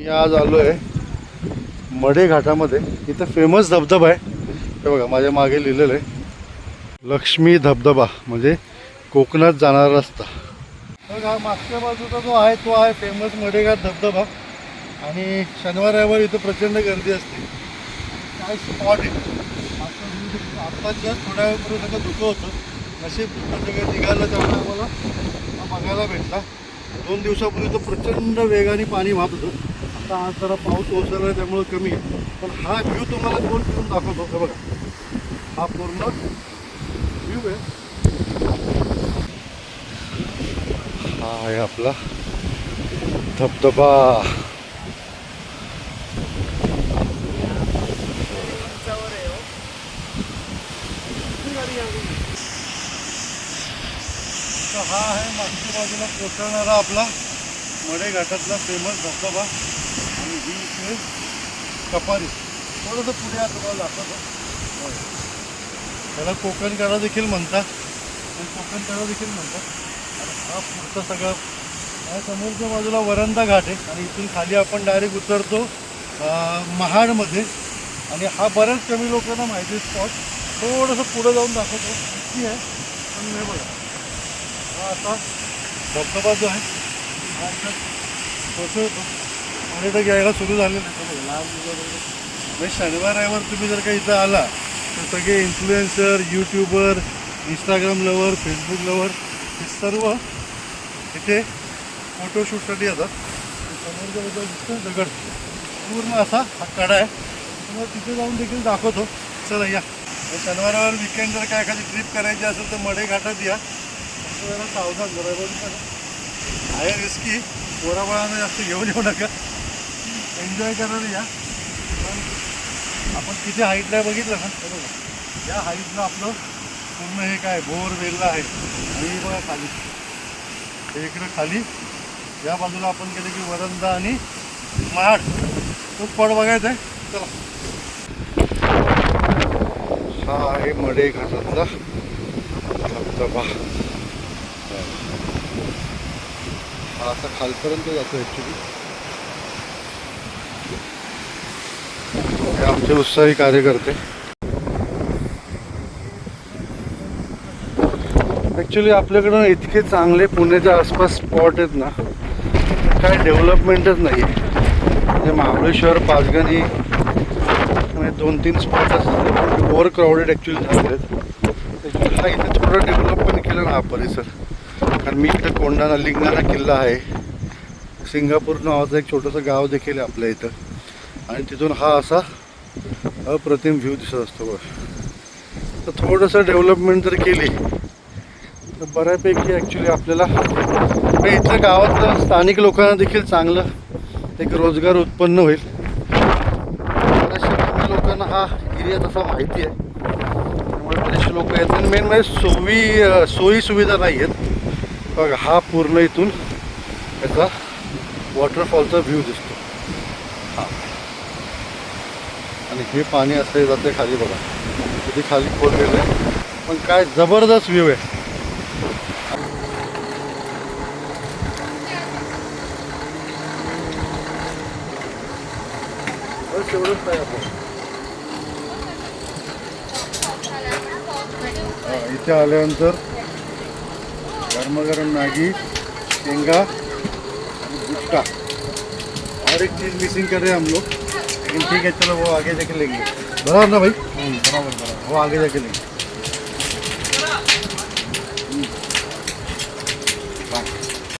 मी आज आलो आहे मढे घाटामध्ये. इथं फेमस धबधबा आहे. हे बघा माझ्या मागे लिहिलेलं आहे. लक्ष्मी धबधबा म्हणजे कोकणात जाणारा रस्ता. बघा मागच्या बाजूचा जो आहे तो आहे फेमस मढेघाट धबधबा. आणि शनिवार रविवार इथं प्रचंड गर्दी असते. काय स्पॉट आहे? आता आत्ता जस्ट थोड्या वेळपूर्वी सगळं धुकं होतं. नशीब सगळं निघालं त्यामुळे आम्हाला. बघायला भेटला. दोन दिवसापूर्वी तर प्रचंड वेगाने पाणी वाहत होतं. आता आज जरा पाऊस ओसरला आहे त्यामुळं कमी. आहे पण हा व्ह्यू तुम्हाला दोन फिरून दाखवतो? का बघा. हा पूर्ण व्ह्यू आहे. हा आहे आपला धबधबा. तर हा आहे मागच्या बाजूला कोसळणारा आपला मडे घाटातला फेमस धबधबा. आणि ही कपारी. थोडंसं पुढे आता तुम्हाला दाखवतो. त्याला कोकण काढा देखील म्हणतात. आणि कोकण काढा देखील म्हणतात. आणि हा पुढचा सगळा या समोरच्या बाजूला वरंदा घाट आहे. आणि इथून खाली आपण डायरेक्ट उतरतो महाडमध्ये. आणि हा बऱ्याच कमी लोकांना माहिती स्पॉट थोडंसं पुढं जाऊन दाखवतो. किती आहे. पण नाही बघा. हा आता धबधबा जो आहे. हा कोसळतो पर्यटक यायला सुरू झाले हो, आहेत म्हणजे शनिवार रविवार तुम्ही जर का इथं आला तर सगळे influencer YouTuber Instagram lover Facebook lover हे सर्व इथे फोटोशूटसाठी येतात. समोरच्या बाजूला दिसतं दगड. पूर्ण असा हा कडा आहे. तुम्हाला तिथे जाऊन देखील दाखवतो. चला या. म्हणजे शनिवारावर शनिवार रविवार विकेंड जर काय एखादी ट्रिप करायची असेल तर मडे घाटात या. जरा सावधान जरा. आहे रिस्की पोराबाळांना जास्त घेऊन येऊ नका. एन्जॉय करणार या. पण आपण किती हाईटला बघितलं ना बरोबर या हाईटला आपलं पूर्ण हे काय बोर वेल्ला आहे. आणि बघा खाली. हे इकडं खाली. या बाजूला आपण गेलं की वरंदा आणि माड. तो पड बघायचा आहे. चला. हा आहे मडे घाटातला. धबधबा हा असा खालपर्यंत जातो ॲक्च्युली हे आमचे उत्साही कार्यकर्ते. ॲक्च्युली आपल्याकडं इतके चांगले पुण्याच्या आसपास स्पॉट आहेत ना काय डेव्हलपमेंटच नाही आहे म्हणजे महाबळेश्वर पाचगणी म्हणजे दोन तीन स्पॉट असतात ओव्हर क्राऊडेड ॲक्च्युली झाले आहेत. हा इथे थोडं डेव्हलपमेंट केलं ना हा परिसर. कारण मी इथं कोंडाणा लिंगाणा किल्ला आहे. सिंगापूर नावाचं एक छोटंसं गाव देखील आहे आपल्या इथं. आणि तिथून हा असा अप्रतिम व्ह्यू दिसत असतो बघ. तर थोडंसं डेव्हलपमेंट जर केली तर बऱ्यापैकी ॲक्च्युली आपल्याला म्हणजे इथल्या गावातल्या स्थानिक लोकांना देखील चांगलं एक रोजगार उत्पन्न होईल. बऱ्याचशा लोकांना हा एरिया तसा माहिती आहे. त्यामुळे बरेचसे लोक आहेत आणि मेन म्हणजे सोयी सोयी सुविधा नाही आहेत बघा हा पूर्ण इथून याचा वॉटरफॉलचा व्ह्यू दिसतो. हा. आणि हे पाणी असं जाते खाली बघा. किती खाली खोल गेलं. आहे पण काय जबरदस्त व्ह्यू आहे. बस नाही आपण इथे आल्यानंतर गरमागरम मॅगी शेंगा गुटका और एक चीज़ मिसिंग कर रहे हैं हम लोग। लेकिन ठीक है चलो वो आगे जाके लेंगे। बराबर ना भाई? बराबर बराबर। वो आगे जाके लेंगे।